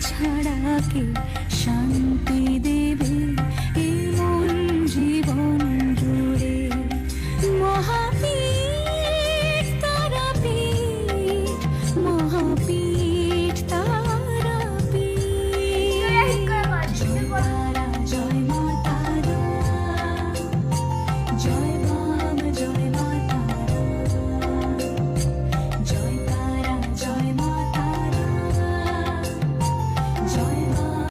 ছাড়া কি শান্তি